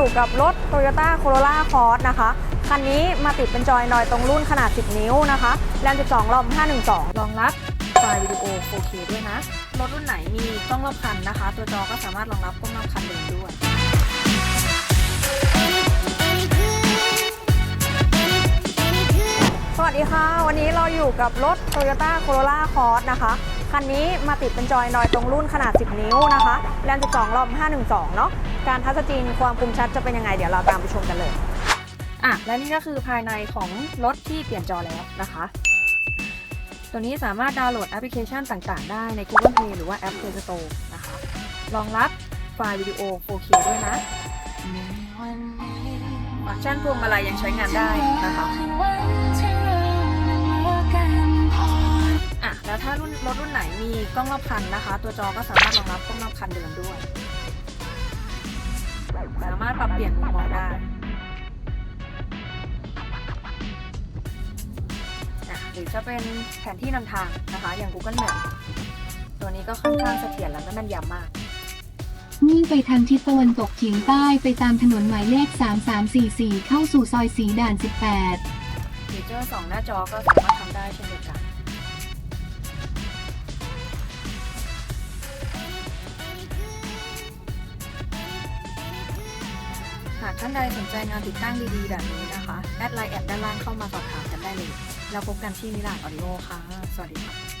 อยู่กับรถ Toyota Corolla Cross นะคะ คันนี้มาติดเป็นจอยนอยตรงรุ่นขนาด 10 นิ้วนะคะแรม 12ลอม512 รองรับไฟล์วิดีโอ 4K ด้วยนะ รถรุ่นไหนมีกล้องรอบคันนะคะ ตัวจอก็สามารถรองรับกล้องรอบคันเดิมด้วยสวัสดีค่ะ วันนี้เราอยู่กับรถ Toyota Corolla Cross นะคะ คันนี้มาติดเป็นจอยนอยตรงรุ่นขนาด 10 นิ้วนะคะแรม12ลอม512 เนาะการทัชสกรีนความคมชัดจะเป็นยังไงเดี๋ยวเราตามไปชมกันเลยอะและนี่ก็คือภายในของรถที่เปลี่ยนจอแล้วนะคะ ตัวนี้สามารถดาวน์โหลดแอปพลิเคชันต่างๆ ได้ใน Google Play หรือว่าแอป Play Store นะคะรองรับไฟล์วิดีโอ 4K ด้วยนะฟังก์ชันพวงมาลัยยังใช้งานได้นะคะ ถ้ารุ่นรถรุ่นไหนมีกล้องรอบคันนะคะ ตัวจอก็สามารถรองรับกล้องรอบคันเดิมด้วย สามารถปรับเปลี่ยนมุมมองได้อะหรือจะเป็นแผนที่นำทางนะคะ อย่าง Google Map ตัวนี้ก็ค่อนข้างเสถียรและแม่นยำมากมุ่งไปทางทิศตะวันตกเฉียงใต้ไปตามถนนหมายเลข 3344 เข้าสู่ซอยสีด่าน 18ฟีเจอร์สองหน้าจอก็สามารถทำได้เช่นเดียวกัน หากท่านใดสนใจงานติดตั้งดีๆ แบบนี้นะคะ แอดไลน์แอดด้านล่างเข้ามาสอบถามกันได้เลยเราพบกันที่มิลานออดิโอค่ะ สวัสดีค่ะ